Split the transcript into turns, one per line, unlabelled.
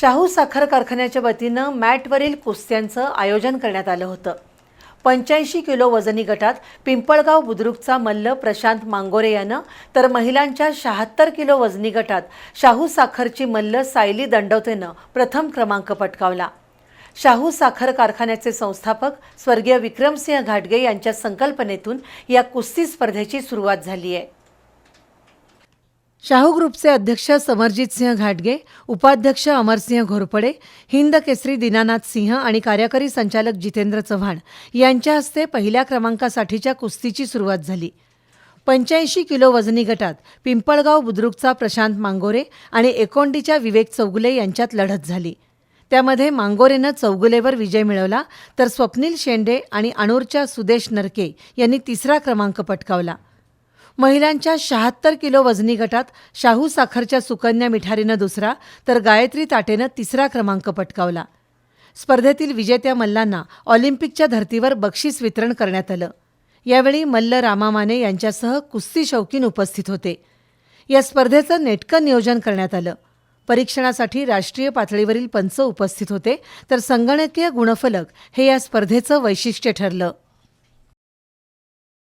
शाहू साखर कारखान्याच्या वतीनं मॅटवरील कुस्त्यांचं आयोजन करण्यात आलं होतं. पंच्याऐंशी किलो वजनी गटात पिंपळगाव बुद्रुकचा मल्ल प्रशांत मांगोरे यानं तर महिलांच्या शहात्तर किलो वजनी गटात शाहू साखरची मल्ल सायली दंडवतेनं प्रथम क्रमांक पटकावला. शाहू साखर कारखान्याचे संस्थापक स्वर्गीय विक्रमसिंह घाटगे यांच्या संकल्पनेतून या कुस्ती स्पर्धेची सुरुवात झाली आहे शाहू ग्रुपचे अध्यक्ष समरजित सिंह घाटगे उपाध्यक्ष अमरसिंह घोरपडे हिंद केसरी दीनानाथ सिंह आणि कार्यकारी संचालक जितेंद्र चव्हाण यांच्या हस्ते पहिल्या क्रमांकासाठीच्या कुस्तीची सुरुवात झाली. पंच्याऐंशी किलो वजनी गटात पिंपळगाव बुद्रुकचा प्रशांत मांगोरे आणि एकोंडीच्या विवेक चौगुले यांच्यात लढत झाली. त्यामध्ये मांगोरेनं चौगुलेवर विजय मिळवला तर स्वप्नील शेंडे आणि अणूरच्या सुदेश नरके यांनी तिसरा क्रमांक पटकावला. महिलांच्या शहात्तर किलो वजनी गटात शाहू साखरच्या सुकन्या मिठारीनं दुसरा तर गायत्री ताटेनं तिसरा क्रमांक पटकावला. स्पर्धेतील विजेत्या मल्लांना ऑलिम्पिकच्या धर्तीवर बक्षीस वितरण करण्यात आलं. यावेळी मल्ल रामामाने यांच्यासह कुस्ती शौकीन उपस्थित होते. या स्पर्धेचं नेटकं नियोजन करण्यात आलं. परीक्षणासाठी राष्ट्रीय पातळीवरील पंच उपस्थित होते तर संगणकीय गुणफलक हे या स्पर्धेचं वैशिष्ट्य ठरलं.